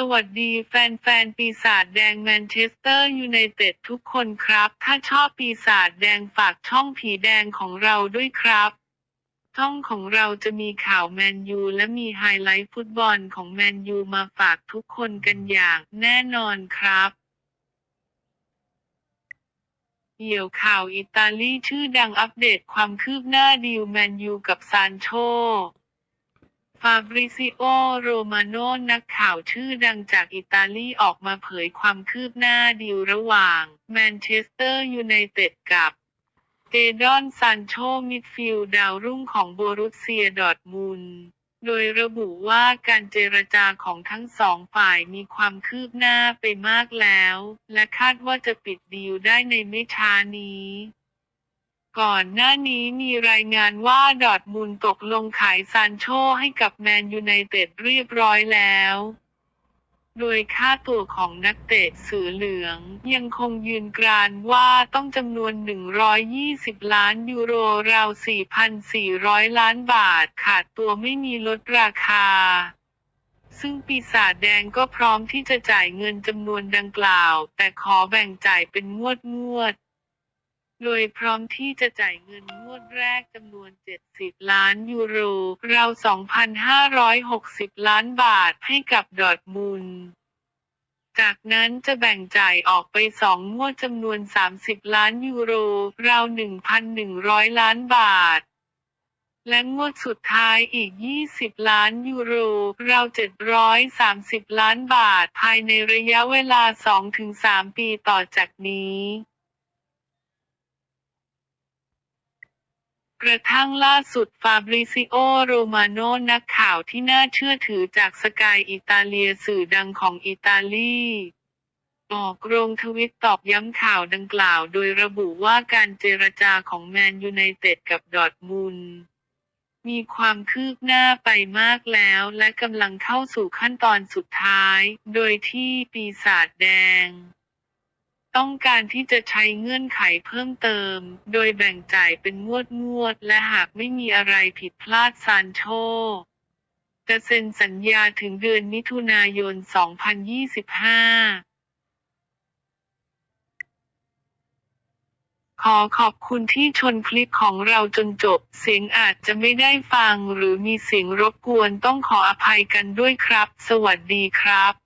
สวัสดีแฟนๆ ปีศาจแดงแมนเชสเตอร์ยูไนเต็ดทุกคนครับ ถ้าชอบปีศาจแดงฝากช่องผีแดงของเราด้วยครับ ช่องของเราจะมีข่าวแมนยูและมีไฮไลท์ฟุตบอลของแมนยูมาฝากทุกคนกันอย่างแน่นอนครับเหี่ยวข่าวอิตาลีชื่อดังอัปเดตความคืบหน้าดีลแมนยูกับซานโชาบริซิโอ โรมาโนนักข่าวชื่อดังจากอิตาลีออกมาเผยความคืบหน้าดีลระหว่างแมนเชสเตอร์ยูไนเต็ดกับเจดอนซานโชมิดฟิลด์ดาวรุ่งของโบรุสเซียดอร์ทมุนโดยระบุว่าการเจรจาของทั้งสองฝ่ายมีความคืบหน้าไปมากแล้ว และคาดว่าจะปิดดีลได้ในไม่ช้านี้ ก่อนหน้านี้มีรายงานว่าดอร์ทมุนด์ตกลงขายซานโชให้กับแมนยูไนเต็ดเรียบร้อยแล้ว โดยค่าตัวของนักเตะสือเหลือง ยังคงยืนกรานว่าต้องจำนวน 120 ล้านยูโรราว 4,400 ล้านบาทขาดตัวไม่มีลดราคาซึ่งปีศาจแดงก็พร้อมที่จะจ่ายเงินจำนวนดังกล่าว แต่ขอแบ่งจ่ายเป็นงวดงวด โดยพร้อมที่จะจ่ายเงินงวดแรกจำนวน 70 ล้านยูโร ราว 2,560 ล้านบาทให้กับดอร์ทมุนจากนั้นจะแบ่งจ่ายออกไปสองงวดจำนวน 30 ล้านยูโร ราว 1,100 ล้านบาท และงวดสุดท้ายอีก 20 ล้านยูโร ราว 730 ล้านบาท ภายในระยะเวลา 2-3 ปีต่อจากนี้ ระทั่งล่าสุดฟาบริซิโอ โรมาโนนักข่าวที่น่าเชื่อถือจากสกายอิตาเลียสื่อดังของอิตาลีออกโรงทวิตตอบย้ำข่าวดังกล่าว โดยระบุว่าการเจรจาของแมนยูไนเต็ดกับดอร์ทมุนมีความคืบหน้าไปมากแล้ว และกำลังเข้าสู่ขั้นตอนสุดท้าย โดยที่ปีศาจแดง ต้องการที่จะใช้เงื่อนไขเพิ่มเติม โดยแบ่งจ่ายเป็นงวดงวด และหากไม่มีอะไรผิดพลาดซานโชจะเซ็นสัญญาถึงเดือนมิถุนายน 2025ขอขอบคุณที่ชนคลิปของเราจนจบ เสียงอาจจะไม่ได้ฟังหรือมีเสียงรบกวนต้องขออภัยกันด้วยครับ สวัสดีครับ